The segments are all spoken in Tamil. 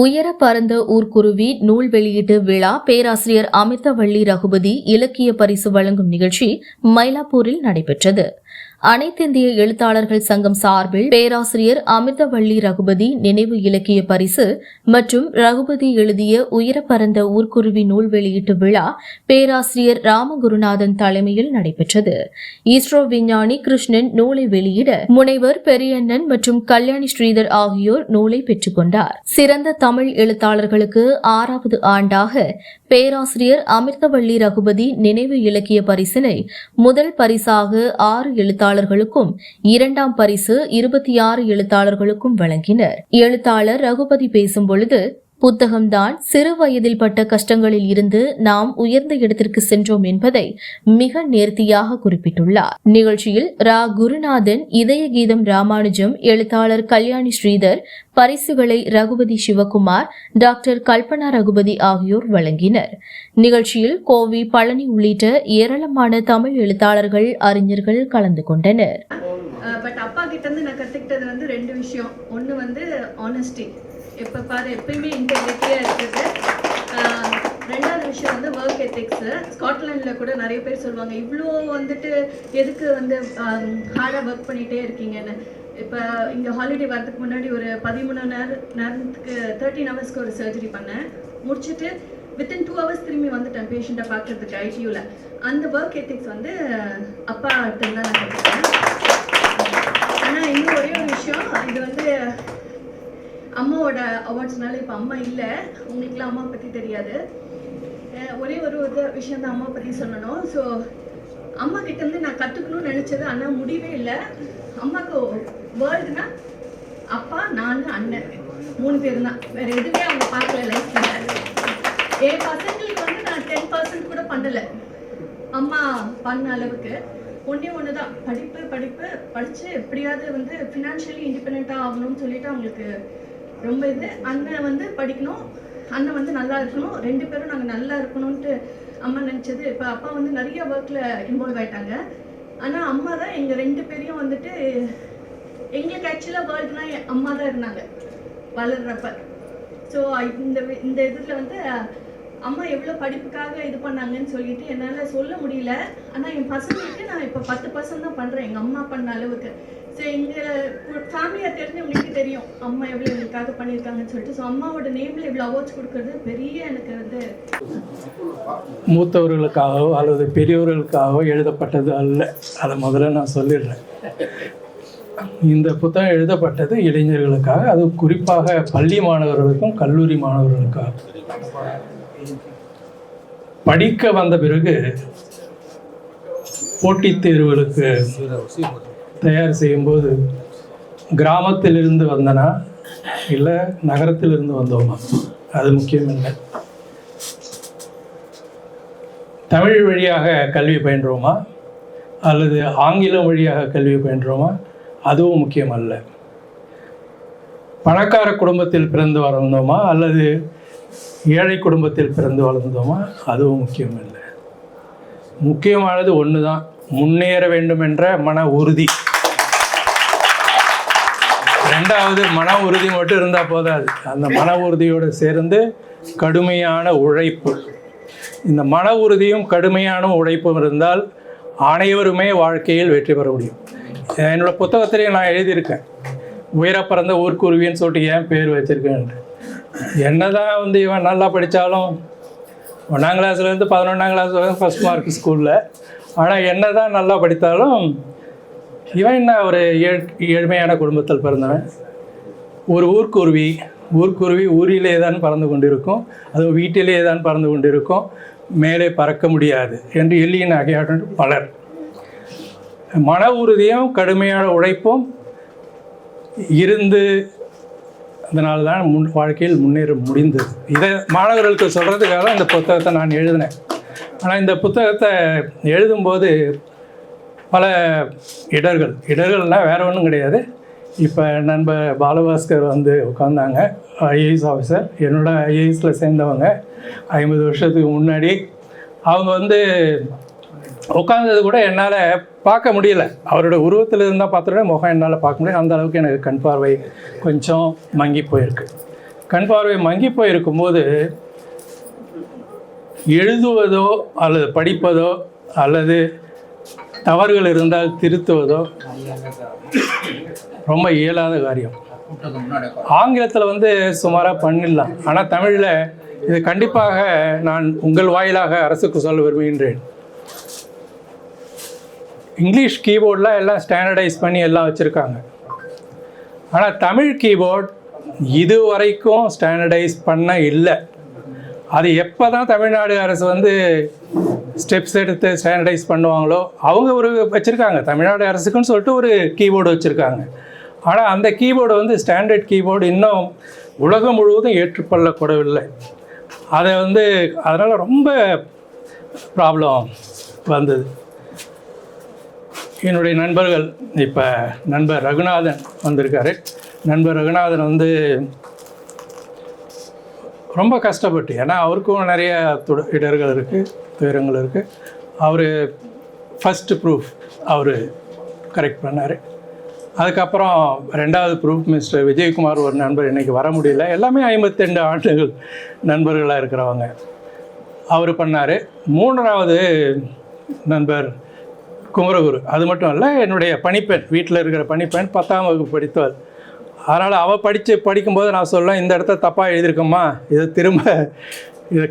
உயர பரந்த ஊர்க்குருவி நூல் வெளியீட்டு விழா பேராசிரியர் அமிர்தவள்ளி ரகுபதி இலக்கிய பரிசு வழங்கும் நிகழ்ச்சி மயிலாப்பூரில் நடைபெற்றது. அனைத்திந்திய எழுத்தாளர்கள் சங்கம் சார்பில் பேராசிரியர் அமிர்தவள்ளி ரகுபதி நினைவு இலக்கிய பரிசு மற்றும் ரகுபதி எழுதிய உயர பரந்த ஊர்க்குருவி நூல் வெளியீட்டு விழா பேராசிரியர் ராமகுருநாதன் தலைமையில் நடைபெற்றது. இஸ்ரோ விஞ்ஞானி கிருஷ்ணன் நூலை வெளியிட முனைவர் பெரியண்ணன் மற்றும் கல்யாணி ஸ்ரீதர் ஆகியோர் நூலை பெற்றுக்கொண்டார் சிறந்த தமிழ் எழுத்தாளர்களுக்கு ஆறாவது ஆண்டாக பேராசிரியர் அமிர்தவள்ளி ரகுபதி நினைவு இலக்கிய பரிசினை முதல் பரிசாக ஆறு எழுத்தாளர்களுக்கும் இரண்டாம் பரிசு இருபத்தி ஆறு எழுத்தாளர்களுக்கும் வழங்கினர். எழுத்தாளர் ரகுபதி பேசும் பொழுது புத்தகம்தான் சிறு வயதில் பட்ட கஷ்டங்களில் இருந்து நாம் உயர்ந்த இடத்திற்கு சென்றோம் என்பதை மிக நேர்த்தியாக குறிப்பிட்டுள்ளார். நிகழ்ச்சியில் ரா. குருநாதன் இதய கீதம் ராமானுஜம் எழுத்தாளர் கல்யாணி ஸ்ரீதர் பரிசுகளை ரகுபதி சிவகுமார் டாக்டர் கல்பனா ரகுபதி ஆகியோர் வழங்கினர். நிகழ்ச்சியில் கோவி பழனி உள்ளிட்ட ஏராளமான தமிழ் எழுத்தாளர்கள் அறிஞர்கள் கலந்து கொண்டனர். பட் அப்பா கிட்ட இருந்து நான் கத்துக்கிட்டது வந்து ரெண்டு விஷயம். ஒன்று வந்து ஆனஸ்டி எப்போ பாரு எப்பயுமே இன்டெகிரிட்டியாக இருக்குது. ரெண்டாவது விஷயம் வந்து ஒர்க் எத்திக்ஸு ஸ்காட்லாண்டில் கூட நிறைய பேர் சொல்லுவாங்க இவ்வளோ வந்துட்டு எதுக்கு வந்து ஹார்டாக ஒர்க் பண்ணிகிட்டே இருக்கீங்கன்னு? இப்போ இங்கே ஹாலிடே வரதுக்கு முன்னாடி ஒரு பதிமூணு நேரம் நேரத்துக்கு தேர்ட்டின் ஹவர்ஸ்க்கு ஒரு சர்ஜரி பண்ணேன். முடிச்சுட்டு வித்தின் டூ ஹவர்ஸ் திரும்பி வந்துட்டேன் பேஷண்ட்டை பார்க்குறதுக்கு ஐடியூவில் அந்த ஒர்க் எத்திக்ஸ் வந்து அப்பா தான் நான் கற்றுக்கிட்டேன் இன்னும் ஒரே ஒரு விஷயம் இது வந்து அம்மாவோட அவார்ட்ஸ்னால இப்போ அம்மா இல்லை. உங்களுக்குலாம் அம்மா பற்றி தெரியாது. ஒரே ஒரு இது விஷயம் தான் அம்மா பற்றி சொல்லணும். ஸோ அம்மா கிட்ட இருந்து நான் கற்றுக்கணும்னு நினச்சது ஆனால் முடியவே இல்லை. அம்மாவுக்கு வேர்ல்டுனா அப்பா நான் அண்ணன். மூணு பேர் தான் வேறு எதுவுமே அவங்க பார்க்கல லைஃப்ல என் பசங்களுக்கு வந்து நான் டென் பர்சன்ட் கூட பண்ணலை. அம்மா பண்ண அளவுக்கு. ஒன்றே ஒன்று தான் படிப்பு படிப்பு படித்து எப்படியாவது வந்து ஃபினான்ஷியலி இண்டிபெண்ட்டாக ஆகணும்னு சொல்லிட்டு அவங்களுக்கு ரொம்ப இது. அண்ணன் வந்து படிக்கணும். அண்ணன் வந்து நல்லா இருக்கணும். ரெண்டு பேரும் நாங்கள் நல்லா இருக்கணும்ன்ட்டு அம்மா நினச்சது. இப்போ அப்பா வந்து நிறைய ஒர்க்கில் இன்வால்வ் ஆயிட்டாங்க. ஆனால் அம்மா தான் எங்கள் ரெண்டு பேரையும் வந்துட்டு எங்களுக்கு ஆக்சுவலாக வேர்ல்டுனா அம்மா தான் இருந்தாங்க. வளர்றப்ப. ஸோ இந்த இந்த இதில் வந்து அம்மா எவ்வளோ படிப்புக்காக இது பண்ணாங்கன்னு சொல்லிட்டு என்னால் சொல்ல முடியல. ஆனால் என் பசங்களுக்கு நான் இப்போ பத்து பர்சன்ட் தான் பண்ணுறேன் எங்கள் அம்மா பண்ண அளவுக்கு. ஸோ எங்கள் ஃபேமிலியாக தெரிஞ்சவங்களுக்கு தெரியும். அம்மா எவ்வளோ எங்களுக்காக பண்ணியிருக்காங்கன்னு சொல்லிட்டு. ஸோ அம்மாவோட நேமில் இவ்வளோ அவார்ட்ஸ் கொடுக்கறது பெரிய எனக்கு வந்து மூத்தவர்களுக்காகவோ அல்லது பெரியவர்களுக்காகவோ எழுதப்பட்டது அல்ல. அதை முதல்ல நான் சொல்லிடுறேன். இந்த புத்தகம் எழுதப்பட்டது இளைஞர்களுக்காக அது குறிப்பாக பள்ளி மாணவர்களுக்கும் கல்லூரி மாணவர்களுக்காக. படிக்க வந்த பிறகு போட்டித் தேர்வுகளுக்கு தயார் செய்யும்போது கிராமத்திலிருந்து வந்தனா இல்லை நகரத்திலிருந்து வந்தோமா? அது முக்கியம் இல்லை தமிழ் வழியாக கல்வி பயின்றோமா? அல்லது ஆங்கிலம் வழியாக கல்வி பயின்றோமா? அதுவும் முக்கியம் அல்ல பணக்கார குடும்பத்தில் பிறந்து வளர்ந்தோமா? அல்லது ஏழை குடும்பத்தில் பிறந்து வளர்ந்தோமா? அதுவும் முக்கியம் இல்லை முக்கியமானது ஒன்று தான் முன்னேற வேண்டும் என்ற மன உறுதி. ரெண்டாவது மன உறுதி மட்டும் இருந்தால் போதாது. அந்த மன உறுதியோடு சேர்ந்து கடுமையான உழைப்பு. இந்த மன உறுதியும் கடுமையான உழைப்பும் இருந்தால் அனைவருமே வாழ்க்கையில் வெற்றி பெற முடியும். என்னோட புத்தகத்திலேயே நான் எழுதியிருக்கேன். உயர பிறந்த ஊர்க்குருவின்னு சொல்லிட்டு ஏன் பேர் வச்சிருக்கேன். என்னதான் வந்து இவன் நல்லா படித்தாலும் ஒன்றாம் கிளாஸ்லேருந்து பதினொன்றாம் கிளாஸ் வரைக்கும் ஃபஸ்ட் மார்க் ஸ்கூலில் ஆனால் என்ன தான் நல்லா படித்தாலும் இவன் என்ன ஒரு ஏழ் ஏழ்மையான குடும்பத்தில் பிறந்தவன்? ஒரு ஊர்க்குருவி ஊர்க்குருவி ஊரிலே தான் பறந்து கொண்டிருக்கும். அதுவும் வீட்டிலே தான் பறந்து கொண்டிருக்கும். மேலே பறக்க முடியாது என்று எல்லியின் அகையாட்டம் பலர். மன உறுதியும் கடுமையான உழைப்பும் இருந்து அதனால தான் முன் வாழ்க்கையில் முன்னேற முடிந்தது. இதை மாணவர்களுக்கு சொல்கிறதுக்காக தான் இந்த புத்தகத்தை நான் எழுதினேன். ஆனால் இந்த புத்தகத்தை எழுதும்போது பல இடர்கள். இடர்கள்லாம் வேற ஒன்றும் கிடையாது. இப்போ நண்பர் பாலபாஸ்கர் வந்து உட்காந்தாங்க ஐஏஎஸ் ஆஃபீஸர் என்னோட ஐஏஎஸில் சேர்ந்தவங்க. ஐம்பது வருஷத்துக்கு முன்னாடி அவங்க வந்து உட்காந்தது கூட என்னால் பார்க்க முடியல. அவரோட உருவத்தில் இருந்தால் பார்த்துட்டு முகம் என்னால் பார்க்க முடியல அந்த அளவுக்கு எனக்கு கண் பார்வை கொஞ்சம் மங்கி போயிருக்கு. கண் பார்வை மங்கி போயிருக்கும்போது எழுதுவதோ அல்லது படிப்பதோ அல்லது தவறுகள் இருந்தால் திருத்துவதோ ரொம்ப இயலாத காரியம். ஆங்கிலத்தில் வந்து சுமாராக பண்ணிடலாம். ஆனால் தமிழில் இது கண்டிப்பாக நான் உங்கள் வாயிலாக அரசுக்கு சொல்ல விரும்புகின்றேன். இங்கிலீஷ் கீபோர்டில் எல்லாம் ஸ்டாண்டர்டைஸ் பண்ணி எல்லாம் வச்சுருக்காங்க. ஆனால் தமிழ் கீபோர்ட் இது வரைக்கும் ஸ்டாண்டர்டைஸ் பண்ண இல்லை. அது எப்போ தான் தமிழ்நாடு அரசு வந்து ஸ்டெப்ஸ் எடுத்து ஸ்டாண்டர்டைஸ் பண்ணுவாங்களோ அவங்க ஒரு வச்சுருக்காங்க. தமிழ்நாடு அரசுக்குன்னு சொல்லிட்டு ஒரு கீபோர்டு வச்சுருக்காங்க. ஆனால் அந்த கீபோர்டு வந்து ஸ்டாண்டர்ட் கீபோர்டு இன்னும் உலகம் முழுவதும் ஏற்றுக்கொள்ளப்படவில்லை. அதை வந்து அதனால் ரொம்ப ப்ராப்ளம் வந்தது. என்னுடைய நண்பர்கள் இப்போ நண்பர் ரகுநாதன் வந்திருக்காரு. நண்பர் ரகுநாதன் வந்து ரொம்ப கஷ்டப்பட்டு ஏன்னா அவருக்கும் நிறைய துட இடர்கள் இருக்குது துயரங்கள் இருக்குது அவர் ஃபஸ்ட்டு ப்ரூஃப் அவர் கரெக்ட் பண்ணார். அதுக்கப்புறம் ரெண்டாவது ப்ரூஃப் மிஸ்டர் விஜயகுமார் ஒரு நண்பர் இன்றைக்கி வர முடியல. எல்லாமே ஐம்பத்தெண்டு ஆண்டுகள் நண்பர்களாக இருக்கிறவங்க. அவர் பண்ணார். மூன்றாவது நண்பர் குமரகுரு. அது மட்டும் இல்லை என்னுடைய பணிப்பெண் வீட்டில் இருக்கிற பணிப்பெண் பத்தாம் வகுப்பு படித்தவர். அதனால் அவள் படித்து படிக்கும்போது நான் சொல்லேன் இந்த இடத்த தப்பாக எழுதியிருக்கம்மா இதை திரும்ப இது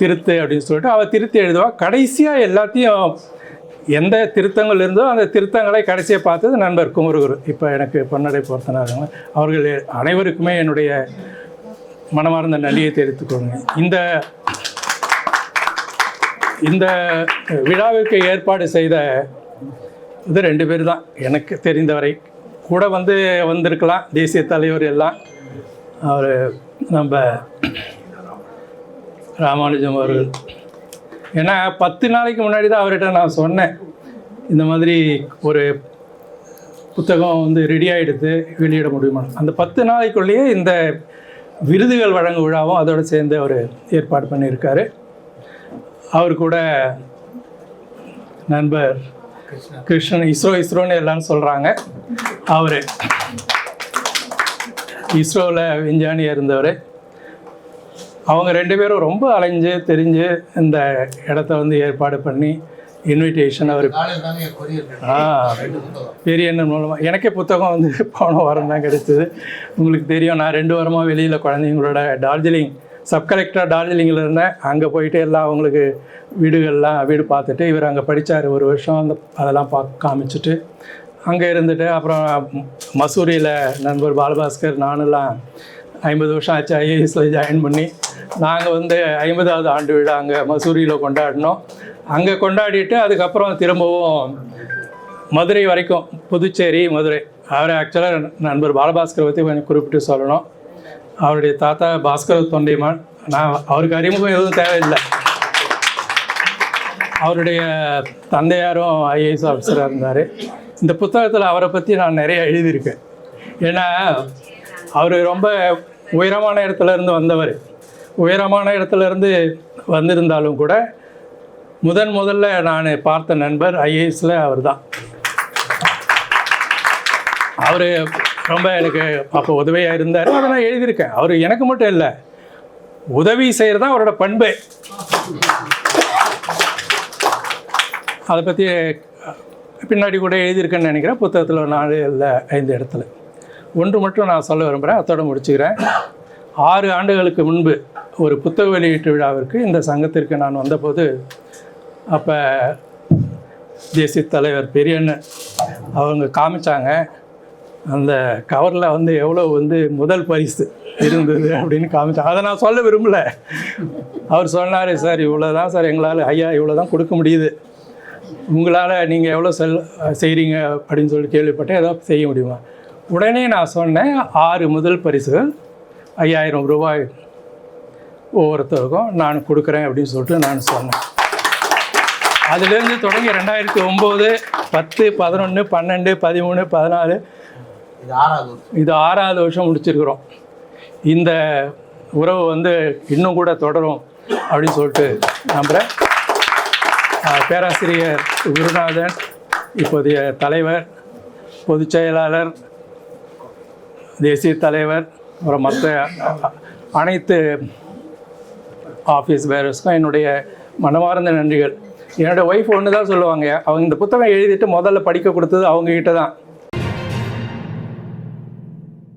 திருத்து அப்படின்னு சொல்லிட்டு அவள் திருத்தி எழுதுவா. கடைசியாக எல்லாத்தையும் எந்த திருத்தங்கள் இருந்தோ அந்த திருத்தங்களை கடைசியாக பார்த்தது நண்பர் குமரகுரு. இப்போ எனக்கு பொன்னடை பொருத்தனாருங்க. அவர்கள் அனைவருக்குமே என்னுடைய மனமார்ந்த நலியை தெரிவித்துக்கொள்ளுங்க இந்த இந்த விழாவிற்கு ஏற்பாடு செய்த இது ரெண்டு பேர் தான். எனக்கு தெரிந்தவரை கூட வந்து வந்திருக்கலாம் தேசிய தலைவர் எல்லாம். அவர் நம்ம ராமானுஜம் அவர்கள். ஏன்னா பத்து நாளைக்கு முன்னாடி தான் அவர்கிட்ட நான் சொன்னேன். இந்த மாதிரி ஒரு புத்தகம் வந்து ரெடி ஆகிடுது வெளியிட முடியுமா? அந்த பத்து நாளைக்குள்ளேயே இந்த விருதுகள் வழங்கும் விழாவும் அதோடு சேர்ந்து அவர் ஏற்பாடு பண்ணியிருக்காரு. அவர் கூட நண்பர் கிருஷ்ணன். இஸ்ரோ இஸ்ரோன்னு எல்லாரும் சொல்கிறாங்க அவர் இஸ்ரோவில் விஞ்ஞானியாக இருந்தவர். அவங்க ரெண்டு பேரும் ரொம்ப அலைஞ்சு தெரிஞ்சு இந்த இடத்த வந்து ஏற்பாடு பண்ணி இன்விடேஷன் அவர் ஆ பெரிய எண்ணம் மூலமாக எனக்கே புத்தகம் வந்து போன வாரம் தான் கிடைச்சது. உங்களுக்கு தெரியும் நான் ரெண்டு வாரமாக வெளியில் குழந்தைங்களோட டார்ஜிலிங் சப் கலெக்டராக டார்ஜிலிங்கில் இருந்தேன் அங்கே போயிட்டு எல்லாம் அவங்களுக்கு வீடுகள்லாம் வீடு பார்த்துட்டு இவர் அங்கே படித்தார் ஒரு வருஷம். அந்த அதெல்லாம் பா காமிச்சிட்டு அங்கே இருந்துட்டு அப்புறம் மசூரியில் நண்பர் பாலபாஸ்கர் நானெல்லாம் ஐம்பது வருஷம் ஆச்சு ஐஏஎஸில் ஜாயின் பண்ணி. நாங்கள் வந்து ஐம்பதாவது ஆண்டு விழா அங்கே மசூரியில் கொண்டாடினோம். அங்கே கொண்டாடிட்டு அதுக்கப்புறம் திரும்பவும் மதுரை வரைக்கும் புதுச்சேரி மதுரை. அவரை ஆக்சுவலாக நண்பர் பாலபாஸ்கரை பற்றி கொஞ்சம் குறிப்பிட்டு சொல்லணும். அவருடைய தாத்தா பாஸ்கர் தொண்டைமான் நான் அவருக்கு அறிமுகம் எதுவும் தேவையில்லை. அவருடைய தந்தையாரும் ஐஏஎஸ் ஆஃபீஸராக இருந்தார். இந்த புத்தகத்தில் அவரை பற்றி நான் நிறைய எழுதியிருக்கேன். ஏன்னா அவர் ரொம்ப உயரமான இடத்துல இருந்து வந்தவர். உயரமான இடத்துலேருந்து வந்திருந்தாலும் கூட முதன் முதல்ல நான் பார்த்த நண்பர் ஐஏஎஸில் அவர் தான் அவர் ரொம்ப எனக்கு அப்போ உதவியாக இருந்தார். அதை நான் எழுதியிருக்கேன். அவர் எனக்கு மட்டும் இல்லை உதவி செய்கிறது தான் அவரோட பண்பு. அதை பற்றி பின்னாடி கூட எழுதியிருக்கேன்னு நினைக்கிறேன். புத்தகத்தில் நாலு இல்லை ஐந்து இடத்துல. ஒன்று மட்டும் நான் சொல்ல விரும்புகிறேன் அத்தோட முடிச்சுக்கிறேன். ஆறு ஆண்டுகளுக்கு முன்பு ஒரு புத்தக வெளியீட்டு விழாவிற்கு இந்த சங்கத்திற்கு நான் வந்தபோது அப்போ தேசிய தலைவர் பெரியண்ணன் அவங்க காமிச்சாங்க. அந்த கவரில் வந்து எவ்வளோ வந்து முதல் பரிசு இருந்தது அப்படின்னு காமிச்சாங்க அதை நான் சொல்ல விரும்பல. அவர் சொன்னார் சார் இவ்வளோ தான் சார் எங்களால் ஐயா இவ்வளோ தான் கொடுக்க முடியுது. உங்களால் நீங்கள் எவ்வளோ செல் செய்கிறீங்க அப்படின்னு சொல்லி கேள்விப்பட்டேன். ஏதோ செய்ய முடியுமா? உடனே நான் சொன்னேன் ஆறு முதல் பரிசுகள் ஐயாயிரம் ரூபாய் ஒவ்வொருத்தருக்கும் நான் கொடுக்குறேன் அப்படின்னு சொல்லிட்டு நான் சொன்னேன். அதுலேருந்து தொடங்கி ரெண்டாயிரத்தி ஒம்பது பத்து பதினொன்று பன்னெண்டு பதிமூணு பதினாலு இது ஆறாவது வருஷம். இது ஆறாவது வருஷம் முடிச்சிருக்கிறோம். இந்த உறவு வந்து இன்னும் கூட தொடரும் அப்படின்னு சொல்லிட்டு நம்புகிறேன் பேராசிரியர் குருநாதன் இப்போதைய தலைவர் பொதுச் செயலாளர் தேசிய தலைவர் அப்புறம் மற்ற அனைத்து ஆஃபீஸ் பேரர்ஸ்க்கும் என்னுடைய மனமார்ந்த நன்றிகள். என்னோடய ஒய்ஃப் ஒன்று தான் சொல்லுவாங்க. அவங்க இந்த புத்தகம் எழுதிட்டு முதல்ல படிக்க கொடுத்தது அவங்கக்கிட்ட தான்